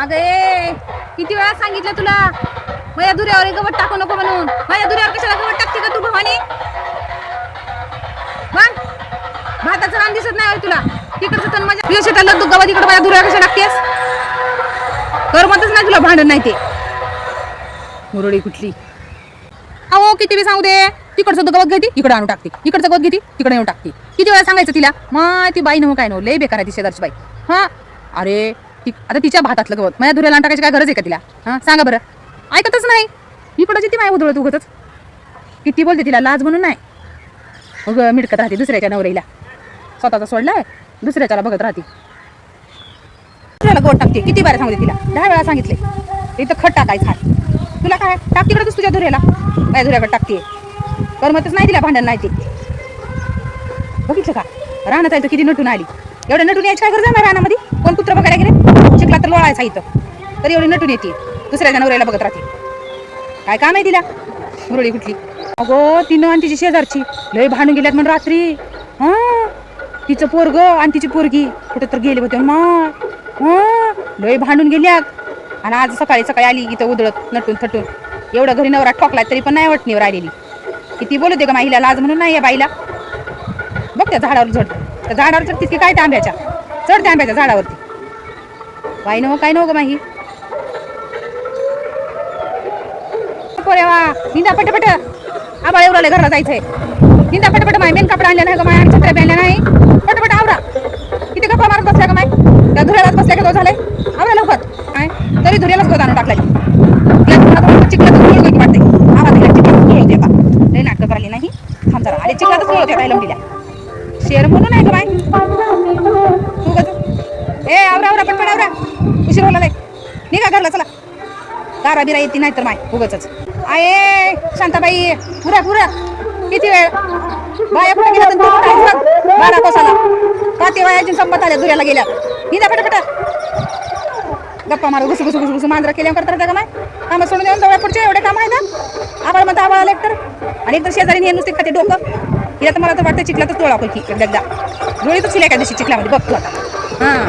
अगं ए किती वेळा सांगितलं तुला? माझ्या दुऱ्यावर गवत टाकू नको म्हणून. माझ्या दुऱ्यावर कशाला गवत टाकते का तू भवानी? मग भाताचं रान दिसत नाही तुला. तिकडचं तर माझ्या तुझ्या शेताला तू गवत इकडे माझ्या दुऱ्यावर कशा टाकतेस? करमतच नाही तुला भांडण नाही ते. मुरळी कुठली? अहो किती वेळ सांगू दे. तिकडचं गवत घेते इकडे आणून टाकते. इकडचं गवत घेते तिकडे येऊन टाकते. किती वेळा सांगायचं तिला? मग ती बाई नव्ह काय नव्ह. लय बेकार आहे ती शेजारची बाई. हा? अरे ती आता तिच्या भातातलं गवत. माझ्या धुऱ्याला टाकायची काय गरज आहे का तिला? हा? सांगा बरं. ऐकतच नाही. इकडं ती माय उधळत उगतच किती बोलते तिला? लाज म्हणून नाही. मग मिडकत राहते दुसऱ्याच्या नवरीला स्वतःचा सोडलाय दुसऱ्याच्याला बघत राहते. दुसऱ्याला गोट टाकते. किती बारा सांगते तिला? दहा वेळा सांगितले. इथं खट टाकायचं तुला काय? टाकते तिकडं तुझ्या धुऱ्याला. काय धुऱ्याकडे टाकते. करमतच नाही तिला भांडण नाही ते. बघितलं का? राहणं आहे तर किती नटून आली. एवढं नटून यायची काय गरज आहे रानामध्ये? कोण कुत्र बघायला गेले? शिकला तर लोळायचा इथं. तरी एवढी नटून येते. दुसऱ्या नवऱ्याला बघत राहते. काय काम आहे तिला? मुरळी कुठली? अगो तिनं आणि तिची शेजारची. लय भांडून गेल्यात म्हणून रात्री. हां? तिचं पोरग आणि तिची पोरगी कुठं तर गेले होते माय हां? लय भांडून गेल्यात. आणि आज सकाळी सकाळी आली इथं उधळत नटून थटून. एवढं घरी नवरा ठोकलाय तरी पण नाही वटणीवर आलेली किती बोलू दे का माहिला लाज म्हणून नाही या बाईला. बघ त्या झाडावर झड. त्या झाडावर चढ तितकी काय त्या आंब्याच्या चढ त्या आंब्याच्या झाडावरती. बाई नव काय नव ग माही? वा निंदा पटपट. आबाळ एवढं घरला जायचंय. निंदा पटपट माय मेन कपडा आणल्या नाही का माय आणि छत्र्या आणल्या नाही. पटपट आवरा. किती गप्पा मारत बसल्या का माय? त्या धुऱ्यालाच बसल्या का तो झाले आवरा लवकर. काय? तरी धुऱ्यालाच गोद आणून टाकलाय चिखलातच लोळ वाटते आवाज दिला चिखलातच लोळ होते नाटकं करायली नाही. थांब जरा. आले चिखलातच लोळ होते काय लंबीला शेर म्हणून आहे का बाय निघा घरला चला. गारा बिरा येते नाही तर माय उगच आये शांताबाई पुरा पुरा किती वेळ? बाया कुठे गेल्या? बारा कोसाला. पाते वायाची संपत आल्या दुऱ्याला गेल्या. निघा फटाफट. गप्पा मारू घुसू घुसू घुसू घुसू मांजरा केल्या करता का माय? कामं सोडून देऊन जवळ पुढचे एवढे काम आहे ना? आबाळ म्हणता आबाळाला एकतर आणि एकतर शेजारी हे नुसते खाते डोकं. हिला तर मला तर वाटतं चिखलातच तोळा पैकी एकदा धुळीतच शिल्या एका दिवशी चिखल्यामध्ये बघतो आता. हां.